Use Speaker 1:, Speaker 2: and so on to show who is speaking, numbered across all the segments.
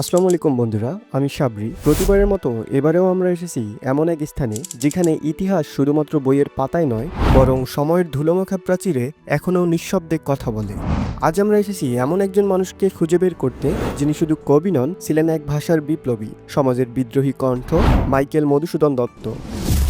Speaker 1: আসসালামু আলাইকুম বন্ধুরা, আমি সাবরি। প্রতিবারের মতো এবারেও আমরা এসেছি এমন এক স্থানে যেখানে ইতিহাস শুধুমাত্র বইয়ের পাতায় নয়, বরং সময়ের ধুলোমাখা প্রাচীরে এখনও নিঃশব্দে কথা বলে। আজ আমরা এসেছি এমন একজন মানুষকে খুঁজে বের করতে, যিনি শুধু কবি নন, ছিলেন এক ভাষার বিপ্লবী, সমাজের বিদ্রোহী কণ্ঠ, মাইকেল মধুসূদন দত্ত।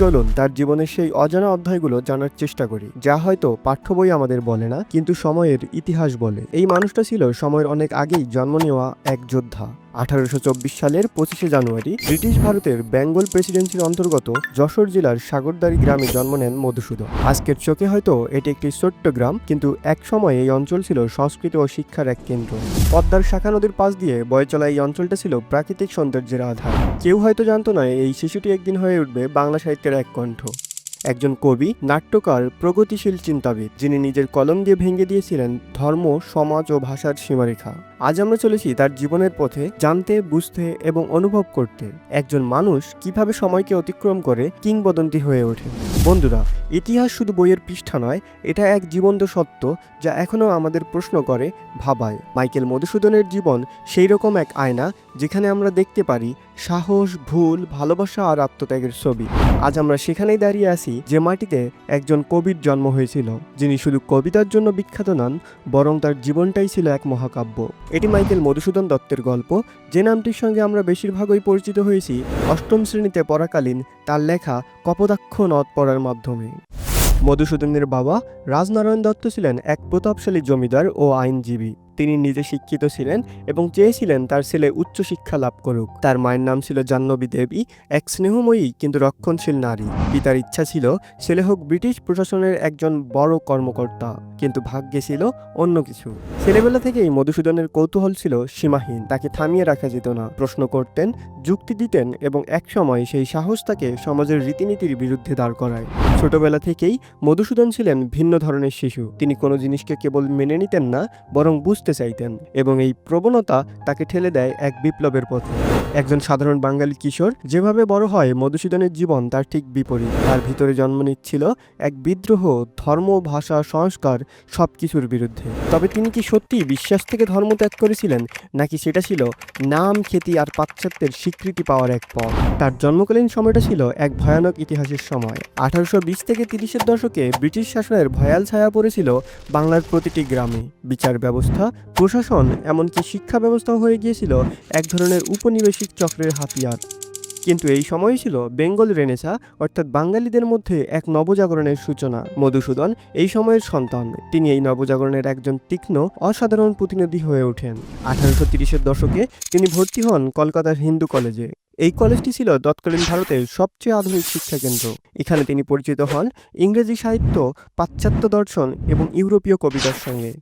Speaker 1: চলুন তার জীবনের সেই অজানা অধ্যায়গুলো জানার চেষ্টা করি, যা হয়তো পাঠ্য বই আমাদের বলে না, কিন্তু সময়ের ইতিহাস বলে। এই মানুষটা ছিল সময়ের অনেক আগেই জন্ম নেওয়া এক যোদ্ধা। আঠারোশো চব্বিশ সালের পঁচিশে জানুয়ারি ব্রিটিশ ভারতের বেঙ্গল প্রেসিডেন্সির অন্তর্গত যশোর জেলার সাগরদারি গ্রামে জন্ম নেন মধুসূদন। আজকের চোখে হয়তো এটি একটি ছোট্ট গ্রাম, কিন্তু এক সময় এই অঞ্চল ছিল সংস্কৃতি ও শিক্ষার এক কেন্দ্র। পদ্মার শাখা নদীর পাশ দিয়ে বয়ে চলা এই অঞ্চলটা ছিল প্রাকৃতিক সৌন্দর্যের আধার। কেউ হয়তো জানতো না, এই শিশুটি একদিন হয়ে উঠবে বাংলা সাহিত্যের এক কণ্ঠ। একজন কবি, নাট্যকার, প্রগতিশীল চিন্তাবিদ, যিনি নিজের কলম দিয়ে ভেঙে দিয়েছিলেন ধর্ম, সমাজ ও ভাষার সীমারেখা। আজ আমরা চলেছি তার জীবনের পথে জানতে, বুঝতে এবং অনুভব করতে। একজন মানুষ কীভাবে সময়কে অতিক্রম করে কিংবদন্তি হয়ে ওঠে। বন্ধুরা, ইতিহাস শুধু বইয়ের পৃষ্ঠা নয়, এটা এক জীবন্ত সত্য যা এখনও আমাদের প্রশ্ন করে, ভাবায়। মাইকেল মধুসূদনের জীবন সেই রকম এক আয়না যেখানে আমরা দেখতে পারি সাহস, ভুল, ভালোবাসা আর আত্মত্যাগের ছবি। আজ আমরা সেখানেই দাঁড়িয়ে আছি যে মাটিতে একজন কবির জন্ম হয়েছিল, যিনি শুধু কবিতার জন্য বিখ্যাত নন, বরং তার জীবনটাই ছিল এক মহাকাব্য। এটি মাইকেল মধুসূদন দত্তের গল্প, যে নামটির সঙ্গে আমরা বেশিরভাগই পরিচিত হয়েছি অষ্টম শ্রেণীতে পড়াকালীন তার লেখা কপদাক্ষ নদ পড়ার মাধ্যমে। মধুসূদনের বাবা রাজনারায়ণ দত্ত ছিলেন এক প্রতাপশালী জমিদার ও আইনজীবী। তিনি নিজে শিক্ষিত ছিলেন এবং চেয়েছিলেন তার ছেলে উচ্চশিক্ষা লাভ করুক। তার মায়ের নাম ছিল জাহ্নবী দেবী, এক স্নেহময়ী কিন্তু রক্ষণশীল নারী। পিতার ইচ্ছা ছিল ছেলে হোক ব্রিটিশ প্রশাসনের একজন বড় কর্মকর্তা, কিন্তু ভাগ্যে ছিল অন্য কিছু। ছেলেবেলা থেকেই মধুসূদনের কৌতূহল ছিল সীমাহীন, তাকে থামিয়ে রাখা যেত না। প্রশ্ন করতেন, যুক্তি দিতেন এবং একসময় সেই সাহস তাকে সমাজের রীতিনীতির বিরুদ্ধে দাঁড় করায়। ছোটবেলা থেকেই মধুসূদন ছিলেন ভিন্ন ধরনের শিশু। তিনি কোনো জিনিসকে কেবল মেনে নিতেন না, বরং বুঝতে চাইতেন এবং এই প্রবণতা তাকে ঠেলে দেয় এক বিপ্লবের পথে। একজন সাধারণ বাঙালি কিশোর যেভাবে বড় হয়, মধুসূদনের জীবন তার ঠিক বিপরীত। তার ভিতরে জন্ম নিচ্ছিল এক বিদ্রোহ, ধর্ম, ভাষা, সংস্কার সব কিছুর বিরুদ্ধে। তবে তিনি কি সত্যি বিশ্বাস থেকে ধর্ম ত্যাগ করেছিলেন, নাকি সেটা ছিল নাম, খ্যাতি আর পাশ্চাত্যের স্বীকৃতি পাওয়ার এক পথ? তার জন্মকালীন সময়টা ছিল এক ভয়ানক ইতিহাসের সময়। আঠারোশো বিশ থেকে তিরিশের দশকে ব্রিটিশ শাসনের ভয়াল ছায়া পড়েছিল বাংলার প্রতিটি গ্রামে। বিচার ব্যবস্থা প্রশাসন, এমনকি শিক্ষা ব্যবস্থাও হয়ে গিয়েছিল এক ধরনের উপনিবেশিক চক্রের হাতিয়ার। কিন্তু এই সময় ছিল বেঙ্গল রেনেসা, অর্থাৎ বাঙালিদের মধ্যে এক নবজাগরণের সূচনা। মধুসূদন এই সময়ের সন্তান। তিনি এই নবজাগরণের একজন তীক্ষ্ণ, অসাধারণ প্রতিনিধি হয়ে ওঠেন। আঠারোশো তিরিশের দশকে তিনি ভর্তি হন কলকাতার হিন্দু কলেজে। এই কলেজটি ছিল তৎকালীন ভারতের সবচেয়ে আধুনিক শিক্ষা কেন্দ্র এখানে তিনি পরিচিত হন ইংরেজি সাহিত্য, পাশ্চাত্য দর্শন এবং ইউরোপীয় কবিতার সঙ্গে।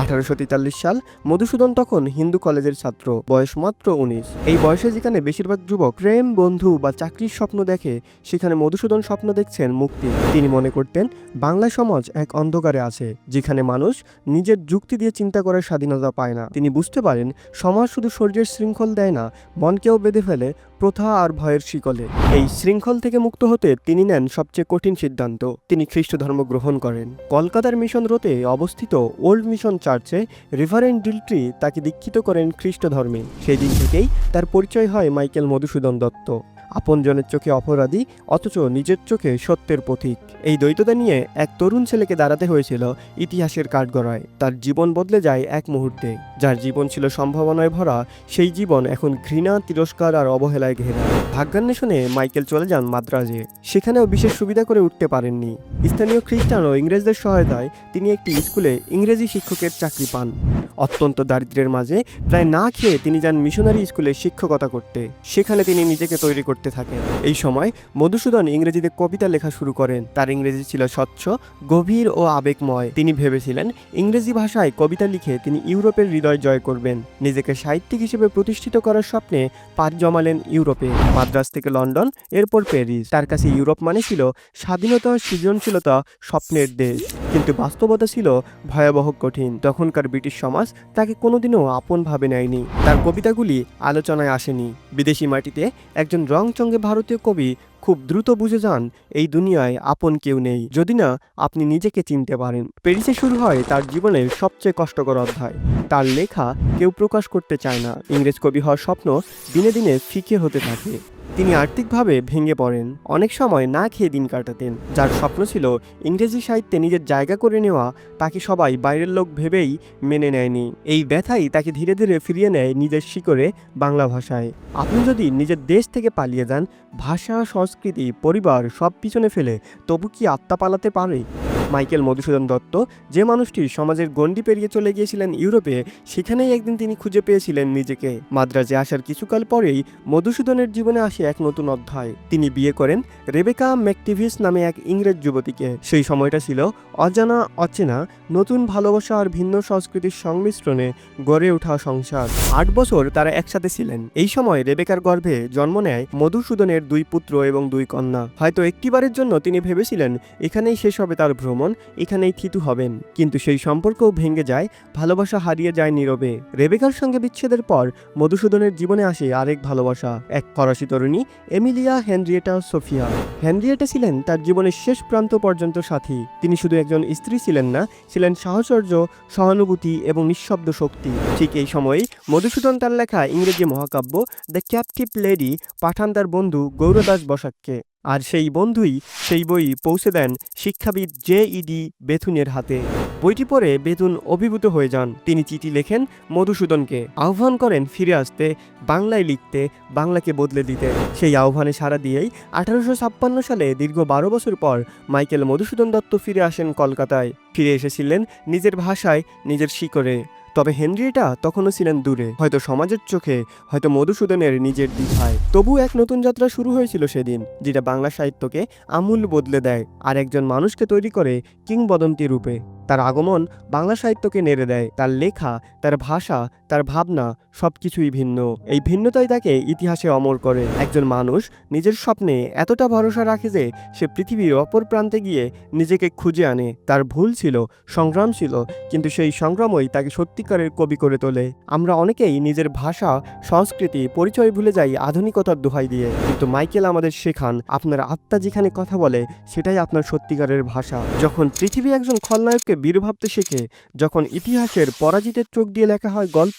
Speaker 1: আঠারোশো তেতাল্লিশ সাল মধুসূদন তখন হিন্দু কলেজের ছাত্র, বয়স মাত্র উনিশ। এই বয়সে যেখানে বেশিরভাগ যুবক প্রেম, বন্ধু বা চাকরির স্বপ্ন দেখে, সেখানে মধুসূদন স্বপ্ন দেখছেন মুক্তি। তিনি মনে করতেন, বাংলা সমাজ এক অন্ধকারে আছে, যেখানে মানুষ নিজের যুক্তি দিয়ে চিন্তা করার স্বাধীনতা পায় না। তিনি বুঝতে পারেন, সমাজ শুধু শরীরের শৃঙ্খল দেয় না, মনকেও বেঁধে ফেলে প্রথা আর ভয়ের শিকলে। এই শৃঙ্খল থেকে মুক্ত হতে তিনি নেন সবচেয়ে কঠিন সিদ্ধান্ত। তিনি খ্রিস্ট ধর্ম গ্রহণ করেন। কলকাতার মিশন রোতে অবস্থিত ওল্ড মিশন চার্চে রিভারেন্ট ডিলট্রি তাকে দীক্ষিত করেন খ্রিস্ট ধর্মে। সেই দিন থেকেই তার পরিচয় হয় মাইকেল মধুসূদন দত্ত। আপনজনের চোখে অপরাধী, অথচ নিজের চোখে সত্যের পথিক এই দ্বৈততা নিয়ে এক তরুণ ছেলেকে দাঁড়াতে হয়েছিল ইতিহাসের কাঠগড়ায়। তার জীবন বদলে যায় এক মুহূর্তে। যার জীবন ছিল সম্ভাবনায় ভরা, সেই জীবন এখন ঘৃণা, তিরস্কার আর অবহেলায় ঘেরা। ভাগ্যান্বেষণে মাইকেল চলে যান মাদ্রাজে। সেখানেও বিশেষ সুবিধা করে উঠতে পারেননি। স্থানীয় খ্রিস্টান ও ইংরেজদের সহায়তায় তিনি একটি স্কুলে ইংরেজি শিক্ষকের চাকরি পান। অত্যন্ত দারিদ্র্যের মাঝে প্রায় না খেয়ে তিনি যান মিশনারি স্কুলে শিক্ষকতা করতে। সেখানে তিনি নিজেকে তৈরি করতে থাকেন। এই সময় মধুসূদন ইংরেজিতে কবিতা লেখা শুরু করেন। তার ইংরেজি ছিল স্বচ্ছ, গভীর ও আবেগময়। তিনি ভেবেছিলেন ইংরেজি ভাষায় কবিতা লিখে তিনি ইউরোপের হৃদয় জয় করবেন। নিজেকে সাহিত্যিক হিসেবে প্রতিষ্ঠিত করার স্বপ্নে পাড় জমালেন ইউরোপে। মাদ্রাস থেকে লন্ডন, এরপর প্যারিস। তার কাছে ইউরোপ মানে ছিল স্বাধীনতা, সৃজনশীলতা, স্বপ্নের দেশ। কিন্তু বাস্তবতা ছিল ভয়াবহ কঠিন। তখনকার ব্রিটিশ সমাজ তাকে কোনোদিনও আপন ভাবে নেয়নি। তার কবিতাগুলি আলোচনায় আসেনি। বিদেশি মাটিতে একজন রংচঙ্গে ভারতীয় কবি খুব দ্রুত বুঝে যান, এই দুনিয়ায় আপন কেউ নেই। যদি না, আপনি নিজেকে চিনতে পারেন। প্যারিসে শুরু হয় তার জীবনের সবচেয়ে কষ্টকর অধ্যায়। তার লেখা কেউ প্রকাশ করতে চায় না। ইংরেজ কবি হওয়ার স্বপ্ন দিনে দিনে ফিকে হতে থাকে। তিনি আর্থিকভাবে ভেঙে পড়েন। অনেক সময় না খেয়ে দিন কাটাতেন। যার স্বপ্ন ছিল ইংরেজি সাহিত্যে নিজের জায়গা করে নেওয়া, তাকে সবাই বাইরের লোক ভেবেই মেনে নেয়নি। এই ব্যথাই তাকে ধীরে ধীরে ফিরিয়ে নেয় নিজের শিকড়ে বাংলা ভাষায়। আপনি যদি নিজের দেশ থেকে পালিয়ে যান, ভাষা, সংস্কৃতি, পরিবার সব পিছনে ফেলে, তবু কি আত্মা পালাতে পারে? মাইকেল মধুসূদন দত্ত, যে মানুষটি সমাজের গণ্ডি পেরিয়ে চলে গিয়েছিলেন ইউরোপে, সেখানেই একদিন তিনি খুঁজে পেয়েছিলেন নিজেকে। মাদ্রাজে আসার কিছুকাল পরেই মধুসূদনের জীবনে আসে এক নতুন অধ্যায়। তিনি বিয়ে করেন রেবেকা ম্যাকটিভিস নামে এক ইংরেজ যুবতীকে। সেই সময়টা ছিল অজানা, অচেনা, নতুন ভালোবাসা আর ভিন্ন সংস্কৃতির সংমিশ্রণে গড়ে ওঠা সংসার। আট বছর তারা একসাথে ছিলেন। এই সময় রেবেকার গর্ভে জন্ম নেয় মধুসূদনের দুই পুত্র এবং দুই কন্যা। হয়তো একটিবারের জন্য তিনি ভেবেছিলেন, এখানেই শেষ হবে তার ভ্রমণ। এখানেই থিতু হবেন। কিন্তু সেই সম্পর্কও ভেঙে যায়, ভালোবাসা হারিয়ে যায় নীরবে। রেবেকার সঙ্গে বিচ্ছেদের পর মধুসূদনের জীবনে আসে আরেক ভালোবাসা, এক ফরাসি তরুণী, এমিলিয়া হেনরিয়েটা সোফিয়া। হেনরিয়েটা ছিলেন তার জীবনের শেষ প্রান্ত পর্যন্ত সাথী। তিনি শুধু একজন স্ত্রী ছিলেন না, ছিলেন সাহচর্য, সহানুভূতি এবং নিঃশব্দ শক্তি। ঠিক এই সময়েই মধুসূদন তার লেখা ইংরেজি মহাকাব্য দ্য ক্যাপটিভ লেডি পাঠান তার বন্ধু গৌরদাস বসাককে। আর সেই বন্ধুই সেই বই পৌঁছে দেন শিক্ষাবিদ জে ইডি বেথুনের হাতে। বইটি পড়ে বেথুন অভিভূত হয়ে যান। তিনি চিঠি লেখেন মধুসূদনকে। আহ্বান করেন ফিরে আসতে, বাংলায় লিখতে, বাংলাকে বদলে দিতে। সেই আহ্বানে সাড়া দিয়েই আঠারোশো ছাপ্পান্ন সালে দীর্ঘ বারো বছর পর মাইকেল মধুসূদন দত্ত ফিরে আসেন কলকাতায়। ফিরে এসেছিলেন নিজের ভাষায়, নিজের শিকরে তবে হেনরিয়েটা তখনও ছিলেন দূরে। হয়তো সমাজের চোখে, হয়তো মধুসূদনের নিজের দ্বিধায়। তবু এক নতুন যাত্রা শুরু হয়েছিল সেদিন, যেটা বাংলা সাহিত্যকে আমূল বদলে দেয় আর একজন মানুষকে তৈরি করে কিংবদন্তি রূপে। তার আগমন বাংলা সাহিত্যকে নেড়ে দেয়, তার লেখা, তার ভাষা তার ভাবনা সবকিছুই ভিন্ন। এই ভিন্নতাই তাকে ইতিহাসে অমর করে। একজন মানুষ নিজের স্বপ্নে এতটা ভরসা রাখে যে সে পৃথিবীর অপর প্রান্তে গিয়ে নিজেকে খুঁজে আনে। তার ভুল ছিল, সংগ্রাম ছিল, কিন্তু সেই সংগ্রামই তাকে সত্যিকারের কবি করে তোলে। আমরা অনেকেই নিজের ভাষা, সংস্কৃতি, পরিচয় ভুলে যাই আধুনিকতার দোহাই দিয়ে। কিন্তু মাইকেল আমাদের শেখান, আপনার আত্মা যেখানে কথা বলে, সেটাই আপনার সত্যিকারের ভাষা। যখন পৃথিবী একজন খলনায়ককে বীর ভাবতে শেখে, যখন ইতিহাসের পরাজিতের চোখ দিয়ে লেখা হয় গল্প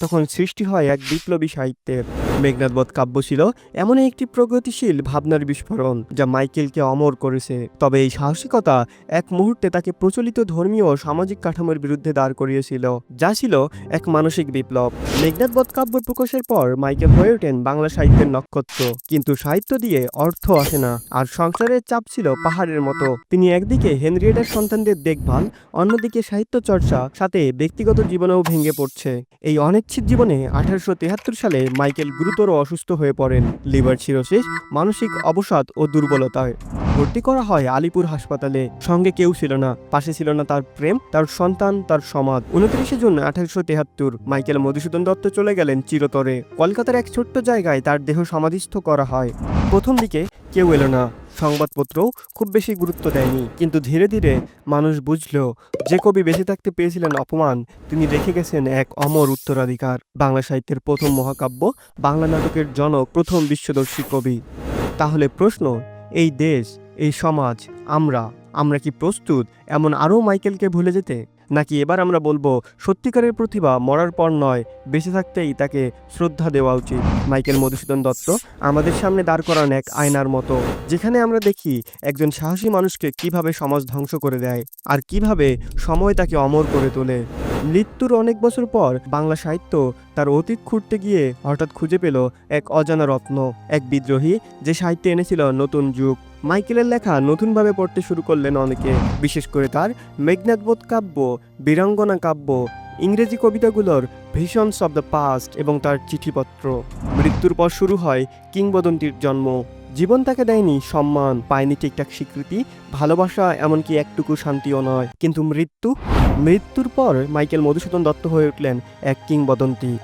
Speaker 1: তখন সৃষ্টি হয় এক বিপ্লবী সাহিত্যের। মেঘনাথবধ কাব্য ছিল এমন একটি প্রগতিশীল ভাবনার বিস্ফোরণ যা মাইকেলকে অমর করেছে। তবে এই সাহসিকতা এক মুহূর্তে তাকে প্রচলিত ধর্মীয় সামাজিক কাঠামোর বিরুদ্ধে দাঁড় করিয়েছিল, যা ছিল এক মানসিক বিপ্লব। মেঘনাথবধ কাব্য প্রকাশের পর মাইকেল হয়ে ওঠেন বাংলা সাহিত্যের নক্ষত্র। কিন্তু সাহিত্য দিয়ে অর্থ আসে না, আর সংসারের চাপ ছিল পাহাড়ের মতো। তিনি একদিকে হেনরিয়েটার সন্তানদের দেখভাল, অন্যদিকে সাহিত্য চর্চা, সাথে ব্যক্তিগত জীবনেও ভেঙে পড়ছে। এই অনিশ্চিত জীবনে আঠারোশো তেহাত্তর সালে মাইকেল গুরুতর অসুস্থ হয়ে পড়েন। লিভার সিরোসিস, মানসিক অবসাদ ও দুর্বলতায় ভর্তি করা হয় আলিপুর হাসপাতালে। সঙ্গে কেউ ছিল না। পাশে ছিল না তার প্রেম, তার সন্তান, তার সমাজ। উনত্রিশে জুন আঠারোশো তেহাত্তর মাইকেল মধুসূদন দত্ত চলে গেলেন চিরতরে। কলকাতার এক ছোট্ট জায়গায় তার দেহ সমাধিস্থ করা হয়। প্রথম দিকে কেউ এলো না। সংবাদপত্রও খুব বেশি গুরুত্ব দেয়নি। কিন্তু ধীরে ধীরে মানুষ বুঝল, যে কবি বেঁচে থাকতে পেয়েছিলেন অপমান, তিনি রেখে গেছেন এক অমর উত্তরাধিকার। বাংলা সাহিত্যের প্রথম মহাকাব্য, বাংলা নাটকের জনক, প্রথম বিশ্বদর্শী কবি। তাহলে প্রশ্ন, এই দেশ, এই সমাজ, আমরা আমরা কি প্রস্তুত, এমন আরও মাইকেলকে ভুলে যেতে? নাকি এবার আমরা বলব, সত্যিকারের প্রতিভা মরার পর নয়, বেঁচে থাকতেই তাকে শ্রদ্ধা দেওয়া উচিত। মাইকেল মধুসূদন দত্ত, আমাদের সামনে দাঁড় করান এক আয়নার মতো, যেখানে আমরা দেখি একজন সাহসী মানুষকে কীভাবে সমাজ ধ্বংস করে দেয় আর কীভাবে সময় তাকে অমর করে তোলে। মৃত্যুর অনেক বছর পর বাংলা সাহিত্য তার অতীত খুঁড়তে গিয়ে হঠাৎ খুঁজে পেল এক অজানা রত্ন, এক বিদ্রোহী যে সাহিত্যে এনেছিল নতুন যুগ। মাইকেলের লেখা নতুনভাবে পড়তে শুরু করলেন অনেকে, বিশেষ করে তার মেঘনাথবোধ কাব্য, বীরাঙ্গনা কাব্য, ইংরেজি কবিতাগুলোর ভিশনস অব দ্য পাস্ট এবং তার চিঠিপত্র। মৃত্যুর পর শুরু হয় কিংবদন্তির জন্ম। জীবন তাকে দেয়নি সম্মান, পায়নি ঠিকঠাক স্বীকৃতি, ভালোবাসা এমনকি একটুকু শান্তিও নয়। কিন্তু মৃত্যু? মৃত্যুর পর মাইকেল মধুসূদন দত্ত হয়ে উঠলেন এক কিংবদন্তি।